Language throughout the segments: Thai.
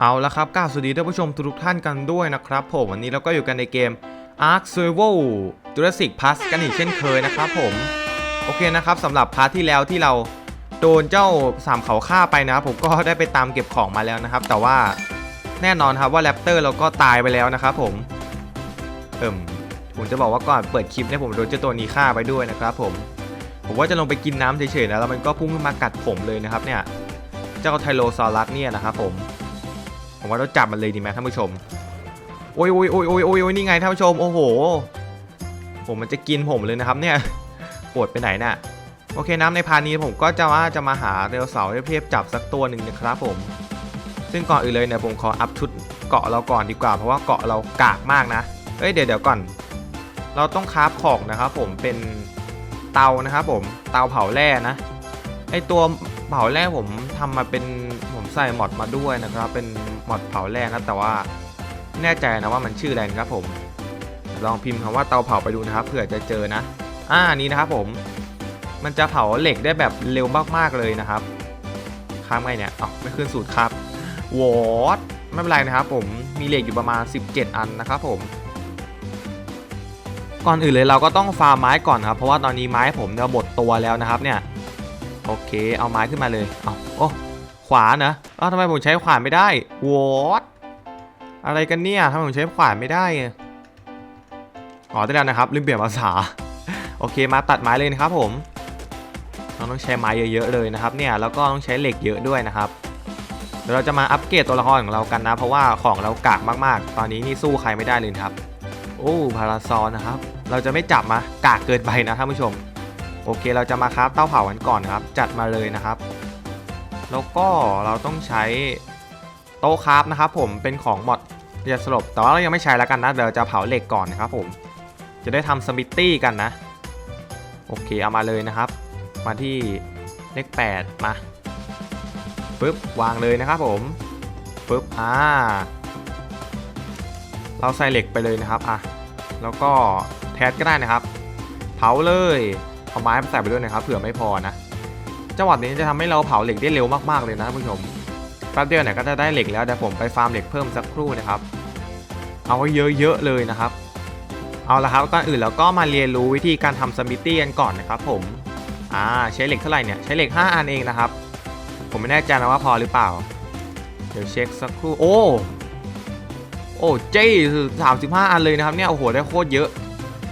เอาละครับกล่าวสวัสดีท่านผู้ชมทุกท่านกันด้วยนะครับผมวันนี้เราก็อยู่กันในเกม Ark Survival Jurassic Plus กันอีกเช่นเคยนะครับผม โอเคนะครับสำหรับพาร์ทที่แล้วที่เราโดนเจ้าสามเขาฆ่าไปนะครับผมก็ได้ไปตามเก็บของมาแล้วนะครับ แต่ว่าแน่นอนครับว่าแรปเตอร์เราก็ตายไปแล้วนะครับผมเอิ่มผมจะบอกว่าก่อนเปิดคลิปเนี่ยผมโดนเจ้าตัวนี้ฆ่าไปด้วยนะครับผมผมว่าจะลงไปกินน้ำเฉยๆนะแล้วมันก็พุ่งขึ้นมากัดผมเลยนะครับเนี่ยเจ้าไทโรซอรัสเนี่ยนะครับผม ผมว่าเราจับมันเลยดีไหมท่านผู้ชม โอ้ยโอ้ยโอ้ยโอ้ยโอ้ยนี่ไงท่านผู้ชม โอ้โห ผมมันจะกินผมเลยนะครับเนี่ยปวดไปไหนน่ะ โอเคน้ำในพานี้ผมก็จะว่าจะมาหาเรลเสาเทียบจับสักตัวหนึ่งนะครับผม ซึ่งก่อนอื่นเลยเนี่ยผมขออัพชุดเกาะเราก่อนดีกว่า เพราะว่าเกาะเรากากมากนะ เอ้ยเดี๋ยวเดี๋ยวก่อน เราต้องคราฟของนะครับผม เป็นเตานะครับผม เตาเผาแร่นะ ไอตัวเผาแร่ผมทำมาเป็นผมใส่หมอดมาด้วยนะครับ เป็น มอดเผาแร่นะแต่ว่าแน่ใจนะว่ามันชื่ออะไรนะครับผม ลองพิมพ์คำว่าเตาเผาไปดูนะครับเผื่อจะเจอนะอ่านี้นะครับผม มันจะเผาเหล็กได้แบบเร็วมากๆเลยนะครับข้ามไงเนี่ยอ๋อไม่ขึ้นสูตรครับวอตไม่เป็นไรนะครับผมมีเหล็กอยู่ประมาณ 17 อันนะครับผม ก่อนอื่นเลยเราก็ต้องฟาร์มไม้ก่อนครับเพราะว่าตอนนี้ไม้ผมเนี่ยหมดตัวแล้วนะครับเนี่ยโอเค เอาไม้ขึ้นมาเลยเอาโอ้ ขวานะอ้าวทำไมผมใช้ขวานไม่ได้วอตอะไรกันเนี่ยทำไมผมใช้ขวานไม่ได้อ๋อได้แล้วนะครับลืมเปลี่ยนภาษา โอเคมาตัดไม้เลยนะครับผมเราต้องใช้ไม้เยอะๆเลยนะครับเนี่ยแล้วก็ต้องใช้เหล็กเยอะด้วยนะครับเดี๋ยวเราจะมาอัปเกรดตัวละครของเรากันนะ เพราะว่าของเรากากมากๆ ตอนนี้นี่สู้ใครไม่ได้เลยครับ โอ้พาราซอนนะครับ เราจะไม่จับมากากเกินไปนะท่านผู้ชม โอเคเราจะมาคราฟเต้าเผากันก่อนนะครับ จัดมาเลยนะครับ แล้วก็เราต้องใช้โต๊ะคราฟนะครับผมเป็นของมอดยาสลบแต่ว่าเรายังไม่ใช้แล้วกันนะเดี๋ยวจะเผาเหล็กก่อนนะครับผมจะได้ทำสมิตตี้กันนะ โอเคเอามาเลยนะครับ มาที่เลข 8 มาปึ๊บวางเลยนะครับผมปึ๊บอ่าเราใส่เหล็กไปเลยนะครับอะแล้วก็แทสก็ได้นะครับ เผาเลยเอาไม้ใส่ไปด้วยนะครับเผื่อไม่พอนะ จังหวะนี้จะทำให้เราเผาเหล็กได้เร็วมากๆเลยนะท่านผู้ชมแป๊บเดียวเนี่ยก็จะได้เหล็กแล้วเดี๋ยวผมไปฟาร์มเหล็กเพิ่มสักครู่นะครับ เอาไว้เยอะๆเลยนะครับ เอาละครับก่อนอื่นเราก็มาเรียนรู้วิธีการทำสมิตี้กันก่อนนะครับ ผมอ่าใช้เหล็กเท่าไหร่เนี่ยใช้เหล็ก 5 อันเองนะครับ ผมไม่แน่ใจนะว่าพอหรือเปล่า เดี๋ยวเช็คสักครู่โอ้โอ้เจ๊สามสิบห้าอันเลยนะครับเนี่ยโอ้โหได้โคตรเยอะ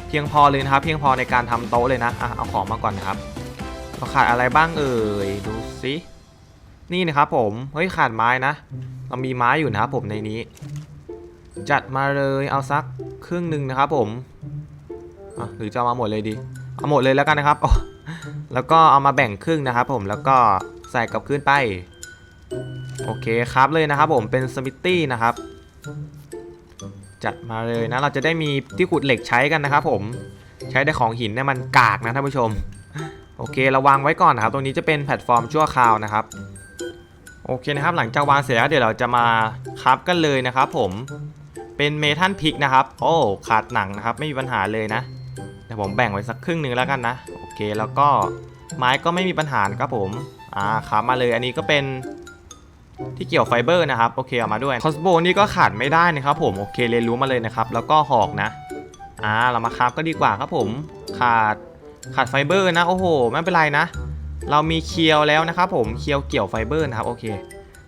เพียงพอเลยนะครับ เพียงพอในการทำโต๊ะเลยนะอะเอาของมาก่อนนะครับ เราขาดอะไรบ้างเอ่ย ดูสินี่นะครับผม เฮ้ยขาดไม้นะ เรามีไม้อยู่นะครับผมในนี้ จัดมาเลยเอาสักครึ่งหนึ่งนะครับผมหรือจะามาหมดเลยดี เอาหมดเลยแล้วกันนะครับ แล้วก็เอามาแบ่งครึ่งนะครับผม แล้วก็ใส่กลับขึ้นไป โอเคครับเลยนะครับผม เป็นสมิตตี้นะครับ จัดมาเลยนะ เราจะได้มีที่ขุดเหล็กใช้กันนะครับผม ใช้ได้ของหินเนี่ยมันกากนะท่านผู้ชม โอเคเราวางไว้ก่อนนะครับ ตรงนี้จะเป็นแพลตฟอร์มชั่วคราวนะครับโอเคนะครับ หลังจากวางเสร็จแล้วเดี๋ยวเราจะมาครับกันเลยนะครับ ผมเป็นเมทัลพิกนะครับ โอ้ขาดหนังนะครับ ไม่มีปัญหาเลยนะเดี๋ยวผมแบ่งไว้สักครึ่งหนึ่งแล้วกันนะโอเคแล้วก็ไม้ก็ไม่มีปัญหาครับผมอ่าครับมาเลยอันนี้ก็เป็นที่เกี่ยวไฟเบอร์นะครับโอเคเอามาด้วยคอสโบนี่ก็ขาดไม่ได้นะครับ ผมโอเคเรียนรู้มาเลยนะครับ แล้วก็หอกนะอ่าเรามาครับก็ดีกว่าครับผมขาด ขาดไฟเบอร์นะโอ้โหไม่เป็นไรนะ เรามีเคียวแล้วนะครับผมเคียวเกี่ยวไฟเบอร์นะครับโอเค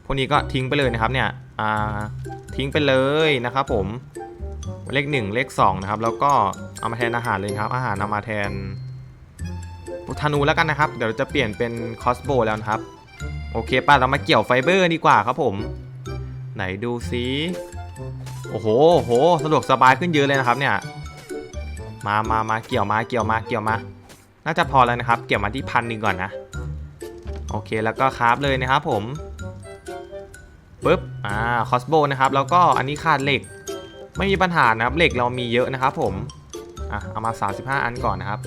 พวกนี้ก็ทิ้งไปเลยนะครับเนี่ยอ่าทิ้งไปเลยนะครับผมเลข1เลข2นะครับแล้วก็เอามาแทนอาหารเลยครับ อาหารเอามาแทนธนูแล้วกันนะครับ เดี๋ยวจะเปลี่ยนเป็นคอสโบแล้วนะครับ โอเคป่ะเรามาเกี่ยวไฟเบอร์ดีกว่าครับผม ไหนดูซิโอ้โหโหสะดวกสบายขึ้นเยอะเลยนะครับเนี่ยมามามาเกี่ยวมาเกี่ยวมาเกี่ยวมา น่าจะพอแล้วนะครับ เกี่ยวมาที่พันหนึ่งก่อนนะ โอเคแล้วก็คราฟเลยนะครับผมปึ๊บ อ่า คอสโบนะครับ แล้วก็อันนี้ขาดเหล็ก ไม่มีปัญหานะครับ เหล็กเรามีเยอะนะครับผม อะ เอามา 35 อันก่อนนะครับ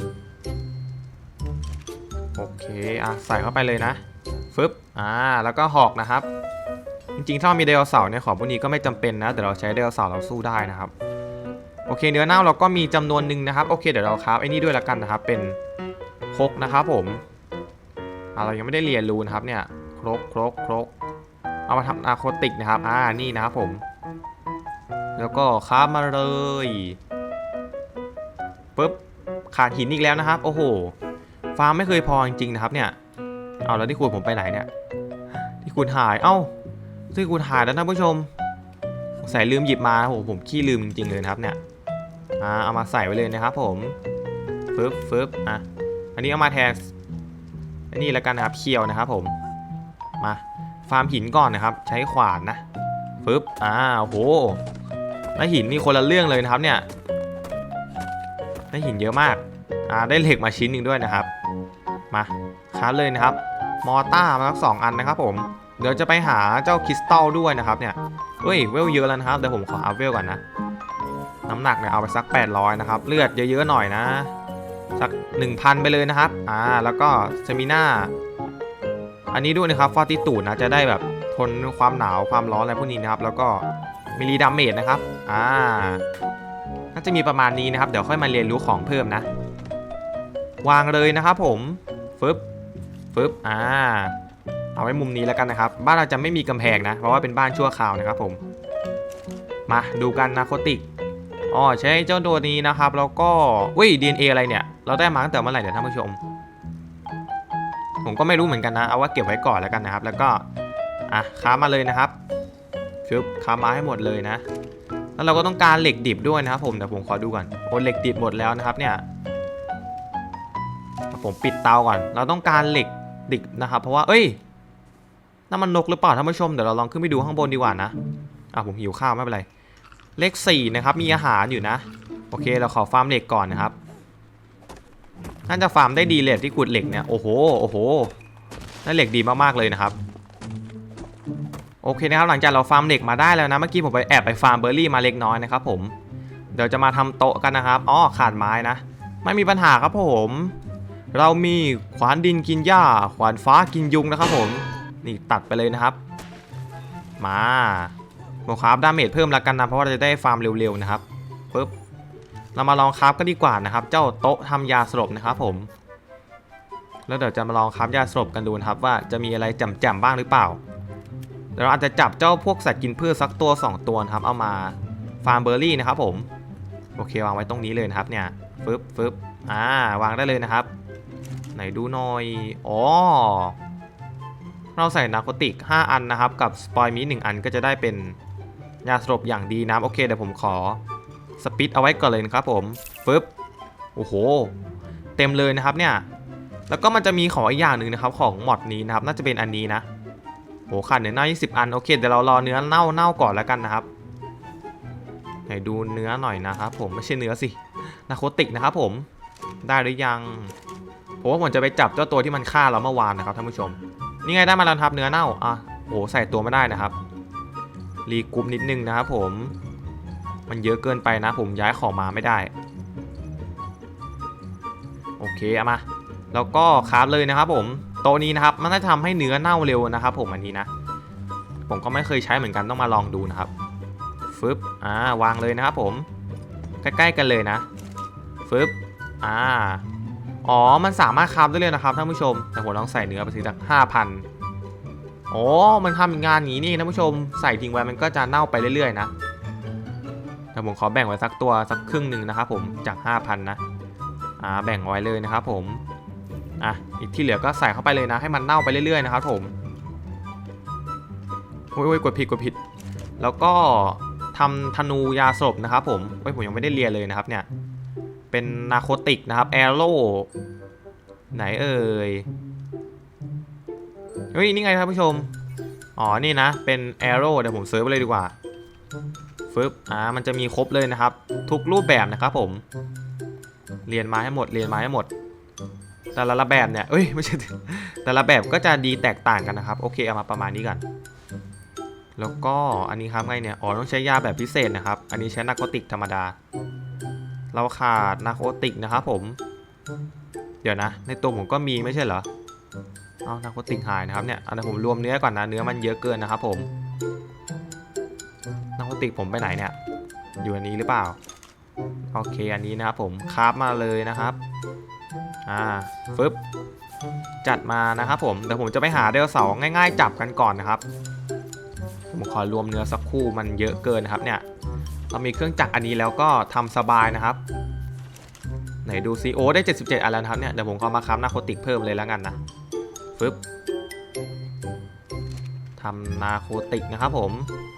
โอเค อะ ใส่เข้าไปเลยนะ ฟึบ อ่า แล้วก็หอกนะครับ จริงๆ ถ้ามีไดโนเสาร์เนี่ยของพวกนี้ก็ไม่จำเป็นนะ แต่เราใช้ไดโนเสาร์เราสู้ได้นะครับ โอเค เนื้อเน่าเราก็มีจำนวนหนึ่งนะครับ โอเค เดี๋ยวเราครับไอ้นี่ด้วยละกันนะครับ เป็น ครกนะครับผมเรายังไม่ได้เรียนรู้นะครับเนี่ยครกครกครกเอามาทำนาโคติกนะครับอ่านี่นะครับผม แล้วก็ค้ามาเลยปุ๊บขาดหินอีกแล้วนะครับ โอ้โห ฟาร์มไม่เคยพอจริงๆนะครับ เนี่ย เอาแล้วที่คุณผมไปไหนเนี่ย ที่คุณหาย เอ้า ที่คุณหายแล้วท่านผู้ชมใส่ลืมหยิบมาโอ้โหผมขี้ลืมจริงๆเลยนะครับเนี่ย อ่า เอามาใส่ไว้เลยนะครับผมฟึบฟึบอะ อันนี้เอามาแทนอันนี้แล้วกันนะครับเคียวนะครับผมมาฟาร์มหินก่อนนะครับ ใช้ขวานนะฟึบอ่าโอ้โหแล้วหินนี่คนละเรื่องเลยนะครับเนี่ยได้หินเยอะมากอ่าได้เหล็กมาชิ้นหนึ่งด้วยนะครับ มาคาเลยนะครับ มอต้ามาสักสองอันนะครับผมเดี๋ยวจะไปหาเจ้าคริสตัลด้วยนะครับเนี่ยเฮ้ยเวลเยอะแล้วนะครับเดี๋ยวผมขออัพเวลก่อนนะน้ำหนักเนี่ยเอาไปสัก 800 นะครับ เลือดเยอะๆหน่อยนะ สัก 1,000 ไปเลยนะครับ อ่า แล้วก็เซมิน่า อันนี้ด้วยนะครับฟอร์ติตูดนะ จะได้แบบทนความหนาวความร้อนอะไรพวกนี้นะครับ แล้วก็มิลีดามเมจนะครับ อ่า น่าจะมีประมาณนี้นะครับ เดี๋ยวค่อยมาเรียนรู้ของเพิ่มนะ วางเลยนะครับผมฟึบฟึบอ่า เอาไว้มุมนี้แล้วกันนะครับ บ้านเราจะไม่มีกำแพงนะ เพราะว่าเป็นบ้านชั่วคราวนะครับผม มาดูกันนาโคติกอ๋อใช้เจ้าตัวนี้นะครับ แล้วก็อุ้ย DNA อะไรเนี่ย เราได้มาตั้งแต่เมื่อไหร่เนี่ยวท่านผู้ชม ผมก็ไม่รู้เหมือนกันนะ เอาว่าเก็บไว้ก่อนแล้วกันนะครับ แล้วก็ อะค้ามาเลยนะครับฟึบค้ามาให้หมดเลยนะ แล้วเราก็ต้องการเหล็กดิบด้วยนะครับ ผมเดี๋ยวผมขอดูก่อนโอ้เหล็กดิบหมดแล้วนะครับ เนี่ย ผมปิดเตาก่อน เราต้องการเหล็กดิบนะครับ เพราะว่า เอ้ยนั่นมันนกหรือเปล่าท่านผู้ชมเดี๋ยวเราลองขึ้นไปดูข้างบนดีกว่านะอะผมหิวข้าวไม่เป็นไร เลขสี่นะครับมีอาหารอยู่นะ โอเคเราขอฟาร์มเหล็กก่อนนะครับ น่าจะฟาร์มได้ดีเลยที่ขุดเหล็กเนี่ย โอ้โห โอ้โหได้เหล็กดีมากๆเลยนะครับ โอเคนะครับ หลังจากเราฟาร์มเหล็กมาได้แล้วนะ เมื่อกี้ผมไปแอบไปฟาร์มเบอร์รี่มาเล็กน้อยนะครับผม เดี๋ยวจะมาทำโต๊ะกันนะครับ อ๋อ ขาดไม้นะ ไม่มีปัญหาครับผม เรามีขวานดินกินหญ้า ขวานฟ้ากินยุงนะครับผม นี่ตัดไปเลยนะครับ มาโมคราฟดาเมจเพิ่มล้วกันนะ เพราะว่าเราจะได้ฟาร์มเร็วๆนะครับปึ๊บ เรามาลองคราฟกันดีกว่านะครับ เจ้าโต๊ะทำยาสลบนะครับผม แล้วเดี๋ยวจะมาลองคราฟยาสลบกันดูนะครับ ว่าจะมีอะไรแจ่มๆบ้างหรือเปล่าเดี๋ยวเราอาจจะจับเจ้าพวกสัตว์กินพืชสักตัว 2 ตัวนะครับ เอามาฟาร์มเบอร์รี่นะครับ ผม โอเควางไว้ตรงนี้เลยนะครับ เนี่ยฟึบฟึบอ่าวางได้เลยนะครับ ไหนดูหน่อยอ๋อเราใส่นาโคติก 5 อันนะครับ กับสปอยมี1อันก็จะได้เป็นยาสลบอย่างดีนะโอเคเดี๋ยวผมขอ สปิดเอาไว้ก่อนเลยนะครับผมฟึบโอ้โห เต็มเลยนะครับเนี่ย แล้วก็มันจะมีของอีกอย่างหนึ่งนะครับของมอดนี้นะครับ น่าจะเป็นอันนี้นะโหขาดเนื้อเน่า20 อัน โอเค เดี๋ยวเรารอเนื้อเน่าเน่าก่อนแล้วกันนะครับ ไหนดูเนื้อหน่อยนะครับผม ไม่ใช่เนื้อสิ นาโคติกนะครับผม ได้หรือยังผมว่าผมจะไปจับเจ้าตัวที่มันฆ่าเราเมื่อวานนะครับท่านผู้ชม นี่ไงได้มาแล้วครับเนื้อเน่า อะโหใส่ตัวไม่ได้นะครับ รีกรุ๊ปนิดนึงนะครับผม มันเยอะเกินไปนะ ผมย้ายของมาไม่ได้ โอเคเอามา แล้วก็คราฟเลยนะครับผมโต๊ะนี้นะครับมันจะทำให้เนื้อเน่าเร็วนะครับ ผมอันนี้นะ ผมก็ไม่เคยใช้เหมือนกันต้องมาลองดูนะครับฟึบอ่าวางเลยนะครับผมใกล้ๆกันเลยนะฟึบอ่าอ๋อ มันสามารถคราฟได้เลยนะครับท่านผู้ชม แต่ผมลองใส่เนื้อไปสิสักห้าพันอ๋อมันทำงานอย่างนี้นี่ท่านผู้ชม ใส่ทิ้งไว้มันก็จะเน่าไปเรื่อยๆนะ แต่ผมขอแบ่งไว้สักตัวสักครึ่งหนึ่งนะครับผมจาก 5,000 นะอ่าแบ่งไว้เลยนะครับผมอะอีกที่เหลือก็ใส่เข้าไปเลยนะ ให้มันเน่าไปเรื่อยๆนะครับผมโอ้ยโอ้ยกดผิดกดผิด แล้วก็ทำธนูยาสลบนะครับผมเฮ้ยผมยังไม่ได้เรียนเลยนะครับเนี่ย เป็นนาโคติกนะครับแอโร่ไหนเอ่ย เฮ้ย นี่ไงท่านผู้ชม อ๋อ นี่นะ เป็นแอโร่เดี๋ยวผมเซิร์ฟไปเลยดีกว่า ฟึบอ่ามันจะมีครบเลยนะครับ ทุกรูปแบบนะครับผม เรียนมาให้หมดเรียนมาให้หมด แต่ละแบบเนี่ยเอ้ยไม่ใช่แต่ละแบบก็จะดีแตกต่างกันนะครับ โอเคเอามาประมาณนี้ก่อนแล้วก็อันนี้ครับไงเนี่ย อ๋อ ต้องใช้ยาแบบพิเศษนะครับ อันนี้ใช้นาโคติกธรรมดา เราขาดนาโคติกนะครับผม เดี๋ยวนะ ในตัวผมก็มีไม่ใช่เหรอ เอานาโคติกหายนะครับเนี่ยอาเดี๋ยวผมรวมเนื้อก่อนนะ เนื้อมันเยอะเกินนะครับผม นาโคติกผมไปไหนเนี่ย อยู่อันนี้หรือเปล่า โอเคอันนี้นะครับผมคราฟมาเลยนะครับ อ่าฟึบจัดมานะครับผมเดี๋ยวผมจะไปหาเดลเสาร์ง่ายๆ จับกันก่อนนะครับ ผมขอรวมเนื้อสักคู่มันเยอะเกินนะครับเนี่ยเรามีเครื่องจักรอันนี้แล้วก็ทำสบายนะครับ ไหนดูซิโอ้ได้ 77 อันแล้วนะครับเนี่ยเดี๋ยวผมขอมาค้ำนาโคติกเพิ่มเลยแล้วกันนะฟึบทำนาโคติกนะครับผม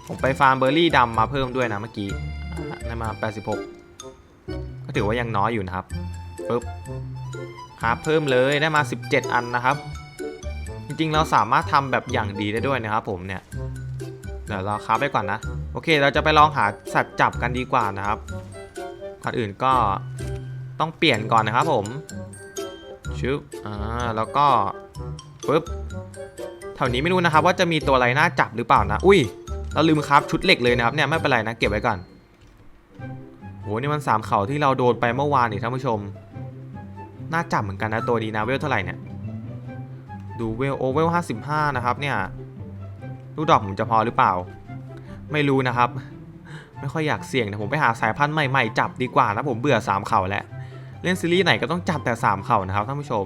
ผมไปฟาร์มเบอร์รี่ดำมาเพิ่มด้วยนะเมื่อกี้ได้มา 86 ก็ถือว่ายังน้อยอยู่นะครับปึ๊บครับเพิ่มเลยได้มา 17 อันนะครับ จริงๆเราสามารถทำแบบอย่างดีได้ด้วยนะครับผมเนี่ยเดี๋ยวเราค้าไปก่อนนะ โอเค เราจะไปลองหาสัตว์จับกันดีกว่านะครับก่อนอื่นก็ต้องเปลี่ยนก่อนนะครับผมชึบอ่าแล้วก็ปึ๊บแถวนี้ไม่รู้นะครับว่าจะมีตัวอะไรน่าจับหรือเปล่านะ อุ้ย เราลืมครับชุดเหล็กเลยนะครับเนี่ยไม่เป็นไรนะเก็บไว้ก่อนโหนี่มันสามเข่าที่เราโดนไปเมื่อวานนี่ท่านผู้ชม น่าจับเหมือนกันนะตัวนี้นะเวลเท่าไหร่เนี่ย ดูเวลโอเวล55นะครับเนี่ย ลูกดอกผมจะพอหรือเปล่า ไม่รู้นะครับ ไม่ค่อยอยากเสี่ยงนะผมไปหาสายพันธุ์ใหม่ๆจับดีกว่านะผมเบื่อสามเข่าแล้ว เล่นซีรีส์ไหนก็ต้องจับแต่สามเข่านะครับท่านผู้ชม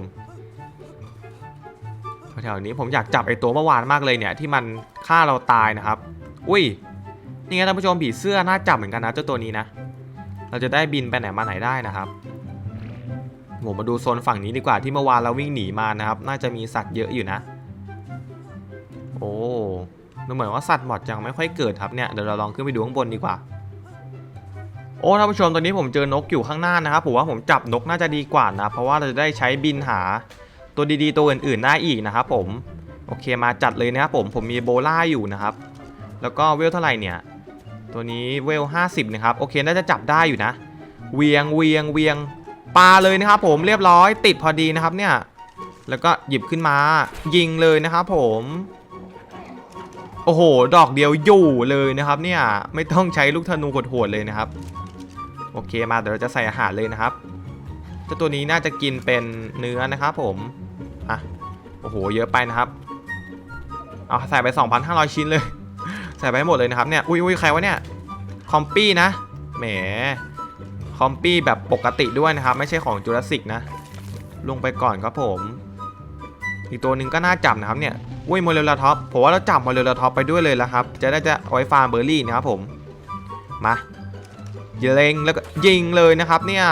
แถวๆนี้ผมอยากจับไอตัวเมื่อวานมากเลยเนี่ยที่มันฆ่าเราตายนะครับ อุ้ย นี่ไงท่านผู้ชมผีเสื้อน่าจับเหมือนกันนะเจ้าตัวนี้นะ เราจะได้บินไปไหนมาไหนได้นะครับผมมาดูโซนฝั่งนี้ดีกว่าที่เมื่อวานเราวิ่งหนีมานะครับ น่าจะมีสัตว์เยอะอยู่นะ โอ้ดูเหมือนว่าสัตว์หมดยังไม่ค่อยเกิดครับเนี่ย เดี๋ยวเราลองขึ้นไปดูข้างบนดีกว่า โอ้ท่านผู้ชมตอนนี้ผมเจอนกอยู่ข้างหน้านะครับ ผมว่าผมจับนกน่าจะดีกว่านะ เพราะว่าเราจะได้ใช้บินหาตัวดีๆตัวอื่นๆได้อีกนะครับผม โอเคมาจัดเลยนะครับผม ผมมีโบล่าอยู่นะครับ แล้วก็เวลเท่าไหร่เนี่ย ตัวนี้เวล 50 นะครับ โอเค น่าจะจับได้อยู่นะ เวียงเวียงเวียงปลาเลยนะครับผมเรียบร้อยติดพอดีนะครับเนี่ย แล้วก็หยิบขึ้นมา ยิงเลยนะครับผมโอ้โห ดอกเดียวอยู่เลยนะครับเนี่ย ไม่ต้องใช้ลูกธนูโหดๆเลยนะครับ โอเคมาเดี๋ยวเราจะใส่อาหารเลยนะครับเจ้าตัวนี้น่าจะกินเป็นเนื้อนะครับผม อะ โอ้โห เยอะไปนะครับ เอาใส่ไป 2,500 ชิ้นเลย ใส่ไปให้หมดเลยนะครับเนี่ย อุ้ยอุ้ยใครวะเนี่ย คอมปี้นะ แหม คอมปี้แบบปกติด้วยนะครับ ไม่ใช่ของจูราสสิกนะ ลงไปก่อนครับผม อีกตัวหนึ่งก็น่าจับนะครับเนี่ย อุ้ยโมเรลาท็อป ผมว่าเราจับโมเรลาท็อปไปด้วยเลยแล้วครับ จะได้จะเอาไว้ฟาร์มเบอร์รี่นะครับผม มายิงแล้วก็ยิงเลยนะครับเนี่ย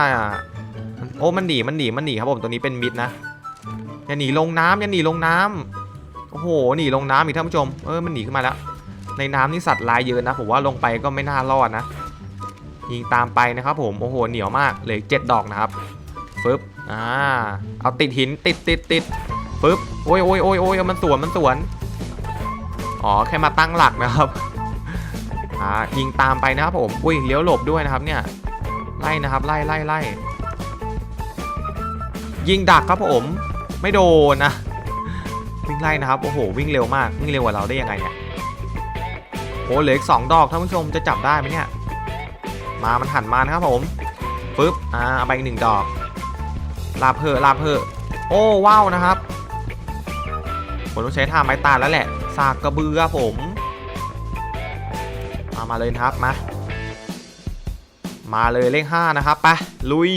โอ้มันหนีมันหนีมันหนีครับผมตัวนี้เป็นมิดนะ อย่าหนีลงน้ำอย่าหนีลงน้ำโอ้โหหนีลงน้ำอีกท่านผู้ชม เออมันหนีขึ้นมาแล้ว ในน้ำนี่สัตว์ลายเยอะนะผมว่าลงไปก็ไม่น่ารอดนะยิงตามไปนะครับผมโอ้โหเหนียวมากเหลยเจ็ดดอกนะครับฟึบอ่าเอาติดหินติดติดติดฟึบโอ้ยโอ้ยโอ้ยโอ้ยมันสวนมันสวนอ๋อแค่มาตั้งหลักนะครับอ่ายิงตามไปนะครับผมอุ้ยเลี้ยวหลบด้วยนะครับเนี่ยไล่นะครับไล่ไล่ไล่ยิงดักครับผม ไม่โดนนะวิ่งไล่นะครับโอ้โหวิ่งเร็วมากวิ่งเร็วกว่าเราได้ยังไงเนี่ย โอ้เหลืออีกสองดอกท่านผู้ชมจะจับได้ไหมเนี่ย มามันหันมานะครับผมปึ๊บอ่าเอาไปอีกหนึ่งดอก ลาเพอลาเพอโอ้ว้าวนะครับผมต้องใช้ท่าไม้ตาแล้วแหละสากกระเบือผมมามาเลยครับมา มาเลยเลขห้านะครับไปลุย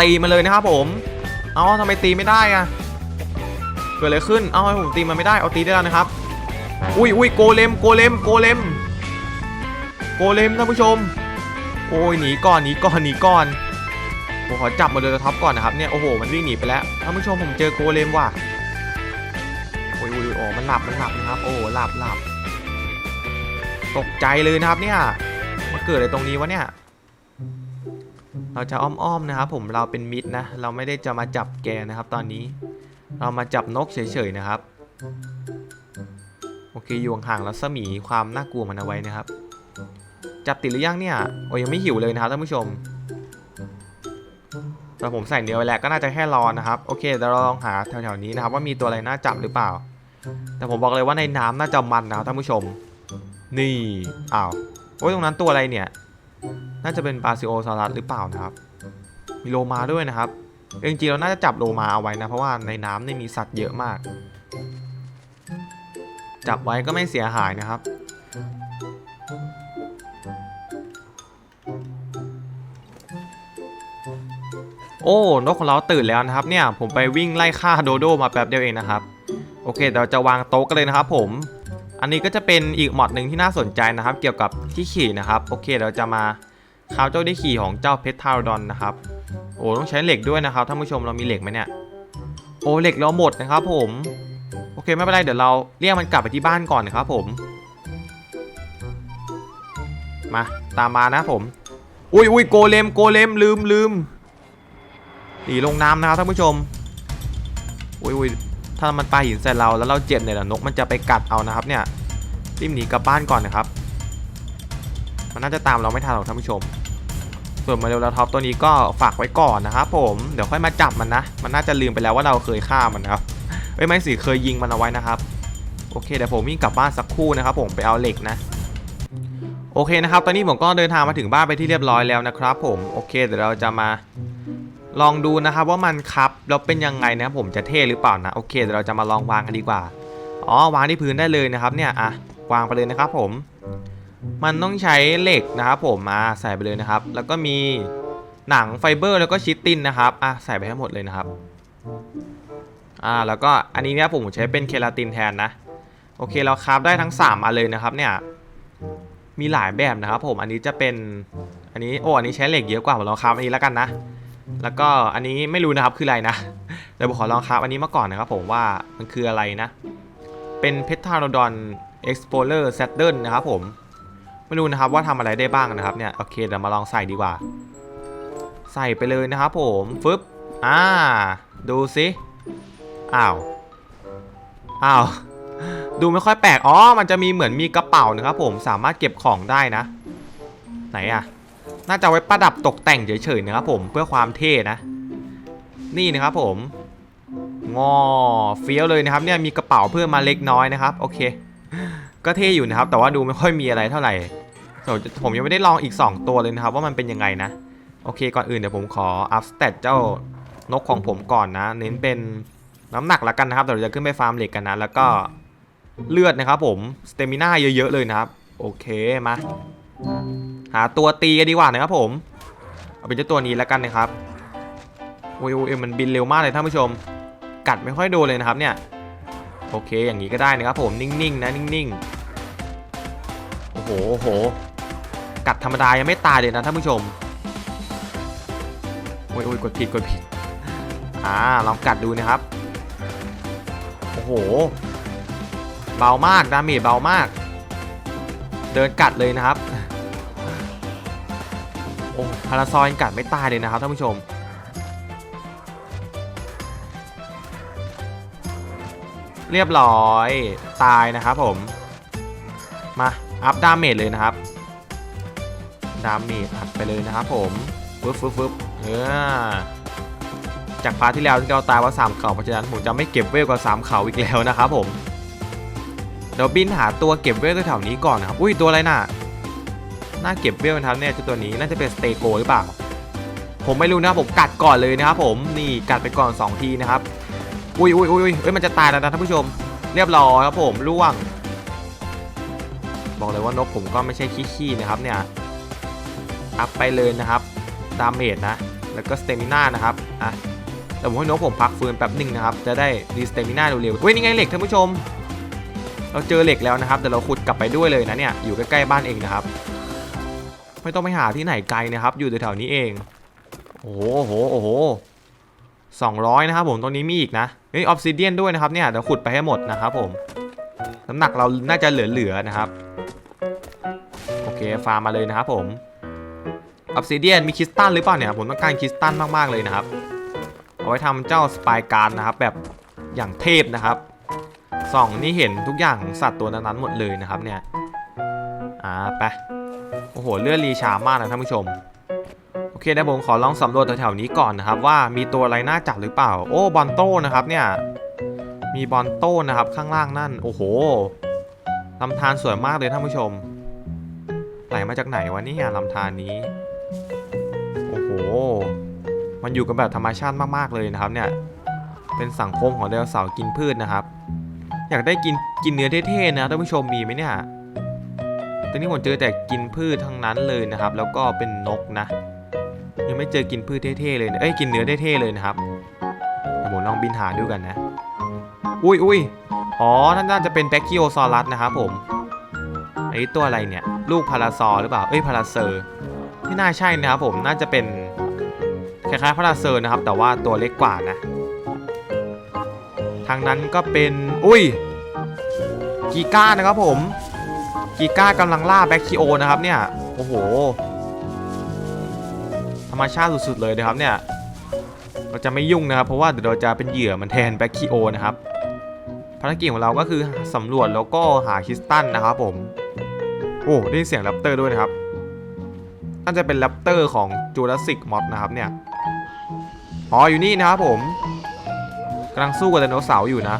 ตีมาเลยนะครับผม เอาทำไมตีไม่ได้อะ เกิดอะไรขึ้น เอาให้ผมตีมันไม่ได้ เอาตีได้แล้วนะครับ อุ้ยอุ้ยโกเลม โกเลม โกเลม โกเลมท่านผู้ชม โอ้ยหนีก่อน หนีก่อน หนีก่อนผมขอจับมาเลยท็อปก่อนนะครับเนี่ย โอ้โห มันวิ่งหนีไปแล้ว ท่านผู้ชมผมเจอโกเลมว่ะ โอ้ยโอ้ยโอ้มันหลับ มันหลับนะครับ โอ้หลับหลับ ตกใจเลยนะครับเนี่ย มาเกิดอะไรตรงนี้วะเนี่ยเราจะอ้อมๆนะครับผมเราเป็นมิดนะ เราไม่ได้จะมาจับแกนะครับตอนนี้ เรามาจับนกเฉยๆนะครับ โอเคอยู่ห่างๆแล้วสมีความน่ากลัวมันเอาไว้นะครับ จับติดหรือยังเนี่ย โอ้ยังไม่หิวเลยนะครับท่านผู้ชมแต่ผมใส่เนื้อไว้แล้วก็น่าจะแค่รอนะครับ โอเคเดี๋ยวเราลองหาแถวๆนี้นะครับ ว่ามีตัวอะไรน่าจับหรือเปล่า แต่ผมบอกเลยว่าในน้ำน่าจะมันนะครับท่านผู้ชม นี่อ้าวโอ้ยตรงนั้นตัวอะไรเนี่ย น่าจะเป็นปาซิโอซารัสหรือเปล่านะครับ มีโลมาด้วยนะครับ จริงๆเราน่าจะจับโลมาเอาไว้นะ เพราะว่าในน้ำนี่มีสัตว์เยอะมาก จับไว้ก็ไม่เสียหายนะครับ โอ้นกของเราตื่นแล้วนะครับ เนี่ยผมไปวิ่งไล่ฆ่าโดโดมาแป๊บเดียวเองนะครับ โอเคเราจะวางโต๊ะกันเลยนะครับ ผมอันนี้ก็จะเป็นอีกมอดหนึ่งที่น่าสนใจนะครับ เกี่ยวกับที่ขี่นะครับ โอเคเราจะมาคราวเจ้าที่ขี่ของเจ้าเพชรทารดอนนะครับ โอ้ต้องใช้เหล็กด้วยนะครับท่านผู้ชมเรามีเหล็กไหมเนี่ยโอ้เหล็กเราหมดนะครับ ผมโอเคไม่เป็นไรเดี๋ยวเราเรียกมันกลับไปที่บ้านก่อนนะครับ ผม มาตามมานะผม อุ้ยอุ้ยโกเลมโกเลมลืมลืมหนีลงน้ำนะครับท่านผู้ชมอุ้ยอุ้ยถ้ามันปาหินใส่เราแล้วเราเจ็บเนี่ยนกมันจะไปกัดเอานะครับ เนี่ยรีบหนีกลับบ้านก่อนนะครับ มันน่าจะตามเราไม่ทันหรอกท่านผู้ชม ส่วนมาเรลลาท็อปตัวนี้ก็ฝากไว้ก่อนนะครับผมเดี๋ยวค่อยมาจับมันนะ มันน่าจะลืมไปแล้วว่าเราเคยฆ่ามันนะครับเอ้ยไม่สิเคยยิงมันเอาไว้นะครับโอเคเดี๋ยวผมวิ่งกลับบ้านสักครู่นะครับผมไปเอาเหล็กนะโอเคนะครับตอนนี้ผมก็เดินทางมาถึงบ้านไปที่เรียบร้อยแล้วนะครับ ผมโอเคเดี๋ยวเราจะมาลองดูนะครับว่ามันครับแล้วเป็นยังไงนะครับผมจะเท่หรือเปล่านะโอเคเดี๋ยวเราจะมาลองวางกันดีกว่าอ๋อวางที่พื้นได้เลยนะครับเนี่ยอะวางไปเลยนะครับผม มันต้องใช้เหล็กนะครับผมมาใส่ไปเลยนะครับ แล้วก็มีหนังไฟเบอร์แล้วก็ชิตตินนะครับอะใส่ไปให้หมดเลยนะครับอ่าแล้วก็อันนี้เนี่ยผมใช้เป็นเคลาตินแทนนะโอเคเราคราฟได้ทั้ง3อันเลยนะครับเนี่ยมีหลายแบบนะครับผมอันนี้จะเป็นอันนี้โอ้อันนี้ใช้เหล็กเยอะกว่าผมลองคราฟอันนี้แล้วกันนะ แล้วก็อันนี้ไม่รู้นะครับคืออะไรนะเดี๋ยวผมขอลองคราฟอันนี้มาก่อนนะครับผมว่ามันคืออะไรนะ เป็นเพทาโรดอนเอ็กซ์โพเลอร์แซดเดิลนะครับผม ไม่รู้นะครับว่าทำอะไรได้บ้างนะครับเนี่ยโอเคเดี๋ยวมาลองใส่ดีกว่า ใส่ไปเลยนะครับผมฟึบอ่าดูสิอ้าวอ้าวดูไม่ค่อยแปลกอ๋อมันจะมีเหมือนมีกระเป๋านะครับผมสามารถเก็บของได้นะ ไหนอะน่าจะไว้ประดับตกแต่งเฉยๆนะครับผมเพื่อความเท่นะ นี่นะครับผมงอเฟี้ยวเลยนะครับเนี่ยมีกระเป๋าเพิ่มมาเล็กน้อยนะครับโอเค ก็เท่อยู่นะครับ แต่ว่าดูไม่ค่อยมีอะไรเท่าไหร่ผมยังไม่ได้ลองอีก 2 ตัวเลยนะครับ ว่ามันเป็นยังไงนะ โอเคก่อนอื่นเดี๋ยวผมขออัพสเตตเจ้านกของผมก่อนนะ เน้นเป็นน้ำหนักละกันนะครับเดี๋ยวเราจะขึ้นไปฟาร์มเหล็กกันนะ แล้วก็เลือดนะครับผมสเตมิน่าเยอะๆเลยนะครับ โอเคมาหาตัวตีกันดีกว่านะครับผม เอาเป็นเจ้าตัวนี้แล้วกันนะครับโอ้ยโอ้ยมันบินเร็วมากเลยท่านผู้ชม กัดไม่ค่อยโดนเลยนะครับเนี่ย โอเคอย่างนี้ก็ได้นะครับผมนิ่งๆนะนิ่งๆ โอ้โหโอ้โห กัดธรรมดายังไม่ตายเลยนะท่านผู้ชม โอ้ยโอ้ยกดผิดกดผิด อ่าลองกัดดูนะครับ โอ้โห เบามากดาเมจเบามาก เดินกัดเลยนะครับ โอ้พาราซอยกัดไม่ตายเลยนะครับท่านผู้ชม เรียบร้อยตายนะครับผม มา อัพดาเมจเลยนะครับ ดาเมจอัดไปเลยนะครับผมฟึบฟึบฟึบเออจากพาร์ทที่แล้วที่เราตายว่า3เขาเพราะฉะนั้นผมจะไม่เก็บเวลกับ3เขาอีกแล้วนะครับผมเดี๋ยวบินหาตัวเก็บเวลแถวนี้ก่อนนะครับอุ้ยตัวอะไรน่ะน่าเก็บเวลนะครับเนี่ยเจ้าตัวนี้น่าจะเป็นสเตโกหรือเปล่า ผมไม่รู้นะครับผมกัดก่อนเลยนะครับผมนี่กัดไปก่อน 2 ทีนะครับ อุ้ยอุ้ยอุ้ยอุ้ยเอ้ยมันจะตายแล้วนะท่านผู้ชม เรียบร้อยครับผมล่วง บอกเลยว่านกผมก็ไม่ใช่ขี้ๆนะครับเนี่ยอัพไปเลยนะครับดาเมจนะ แล้วก็สเตมิน่านะครับอะแต่ผมให้นกผมพักฟื้นแป๊บหนึ่งนะครับ จะได้ดีสเตมิน่าเร็วๆเฮ้ยนี่ไงเหล็กท่านผู้ชม เราเจอเหล็กแล้วนะครับ แต่เราขุดกลับไปด้วยเลยนะเนี่ยอยู่ใกล้ๆบ้านเองนะครับ ไม่ต้องไปหาที่ไหนไกลนะครับ อยู่แถวๆนี้เองโอ้โหโอ้โห สองร้อยนะครับผมตรงนี้มีอีกนะเฮ้ยออฟซิเดียนด้วยนะครับเนี่ยเดี๋ยวขุดไปให้หมดนะครับผมน้ำหนักเราน่าจะเหลือๆนะครับโอเคฟาร์มมาเลยนะครับผมออฟซิเดียนมีคริสตัลหรือเปล่าเนี่ยผมต้องการคริสตัลมากๆเลยนะครับเอาไว้ทำเจ้าสปายการนะครับแบบอย่างเทพนะครับส่องนี่เห็นทุกอย่างของสัตว์ตัวนั้นๆหมดเลยนะครับเนี่ยอ่าไปโอ้โหเลือดรีชามากนะท่านผู้ชม เคเดี๋ยวผมขอลองสำรวจแถวๆนี้ก่อนนะครับ ว่ามีตัวอะไรน่าจับหรือเปล่า โอ้บอลโต้นะครับเนี่ยมีบอลโต้นะครับข้างล่างนั่น โอ้โหลำธารสวยมากเลยท่านผู้ชมไหลมาจากไหนวะเนี่ยลำธารนี้ โอ้โห มันอยู่กันแบบธรรมชาติมากๆเลยนะครับเนี่ย เป็นสังคมของไดโนเสาร์กินพืชนะครับ อยากได้กินกินเนื้อเท่ๆนะท่านผู้ชมมีไหมเนี่ยตอนนี้ผมเจอแต่กินพืชทั้งนั้นเลยนะครับ แล้วก็เป็นนกนะ ยังไม่เจอกินพืชเท่ๆเลยเอ้ยกินเนื้อเท่ๆเลยนะครับผมลองบินหาดูกันนะ อุ้ยอุ้ยอ๋อนั่นน่าจะเป็นแบคคิโอซอรัสนะครับผมไอ้ตัวอะไรเนี่ย ลูกพาราซอร์หรือเปล่า เอ้ยพาราเซอร์ที่น่าใช่นะครับผม น่าจะเป็นคล้ายๆพาราเซอร์นะครับ แต่ว่าตัวเล็กกว่านะ ทางนั้นก็เป็น อุ้ย กีก้านะครับผม กีก้ากำลังล่าแบคคิโอนะครับเนี่ย โอ้โห รมชาติสุดๆเลยนะครับเนี่ยเราจะไม่ยุ่งนะครับ เพราะว่าเดี๋ยวเราจะเป็นเหยื่อมันแทนแบ็คคิโอนะครับภารกิจของเราก็คือสำรวจแล้วก็หาคริสตัลนะครับผม โอ้ได้เสียงแรปเตอร์ด้วยนะครับน่าจะเป็นแรปเตอร์ของจูราสสิกมอดนะครับเนี่ยอ๋ออยู่นี่นะครับผมกำลังสู้กับไดโนเสาร์อยู่นะ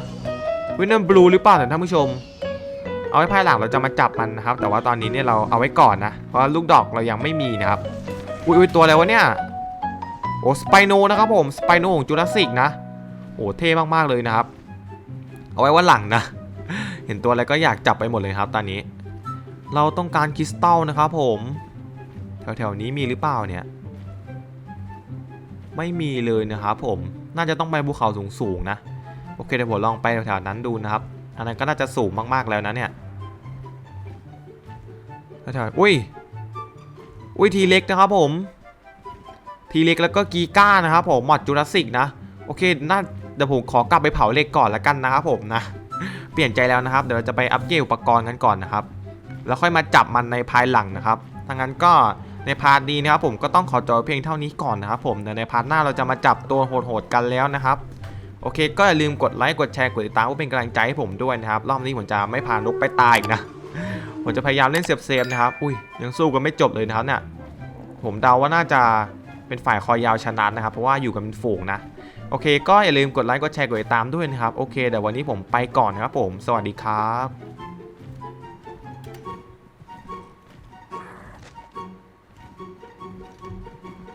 วินเนอร์บลูหรือเปล่าเนี่ยท่านผู้ชม เอาไว้ภายหลังเราจะมาจับมันนะครับ แต่ว่าตอนนี้เนี่ยเราเอาไว้ก่อนนะ เพราะลูกดอกเรายังไม่มีนะครับ อุ้ยตัวอะไรวะเนี่ย โอ้สไปโนนะครับผม สไปโนของจูราสสิกนะ โอ้เท่มากๆเลยนะครับ เอาไว้วันหลังนะ เห็นตัวอะไรก็อยากจับไปหมดเลยครับตอนนี้ เราต้องการคริสตัลนะครับผม แถวๆนี้มีหรือเปล่าเนี่ย ไม่มีเลยนะครับผม น่าจะต้องไปภูเขาสูงๆนะ โอเคเดี๋ยวผมลองไปแถวๆนั้นดูนะครับ อันนั้นก็น่าจะสูงมากๆแล้วนะเนี่ยแถวๆอุ้ย อุ้ยทีเล็กนะครับผม ทีเล็กแล้วก็กีก้านะครับผมหมอดจูราสสิกนะ โอเคน่าเดี๋ยวผมขอกลับไปเผาเหล็กก่อนละกันนะครับผมนะ เปลี่ยนใจแล้วนะครับ เดี๋ยวเราจะไปอัปเกรดอุปกรณ์กันก่อนนะครับ แล้วค่อยมาจับมันในภายหลังนะครับถ้างั้นก็ในพาร์ทนี้นะครับผมก็ต้องขอจอยเพียงเท่านี้ก่อนนะครับผมเดี๋ยวในพาร์ทหน้าเราจะมาจับตัวโหดๆกันแล้วนะครับ โอเค ก็อย่าลืมกดไลค์กดแชร์กดติดตามเพื่อเป็นกำลังใจให้ผมด้วยนะครับ รอบนี้ผมจะไม่พานกไปตายอีกนะ ผมจะพยายามเล่นเซฟๆนะครับ อุ้ยยังสู้กันไม่จบเลยนะครับเนี่ยผมเดาว่าน่าจะเป็นฝ่ายคอยยาวชนะนะครับ เพราะว่าอยู่กันเป็นฝูงนะ โอเค ก็อย่าลืมกดไลค์กดแชร์กดติดตามด้วยนะครับ โอเคเดี๋ยววันนี้ผมไปก่อนนะครับผม สวัสดีครับ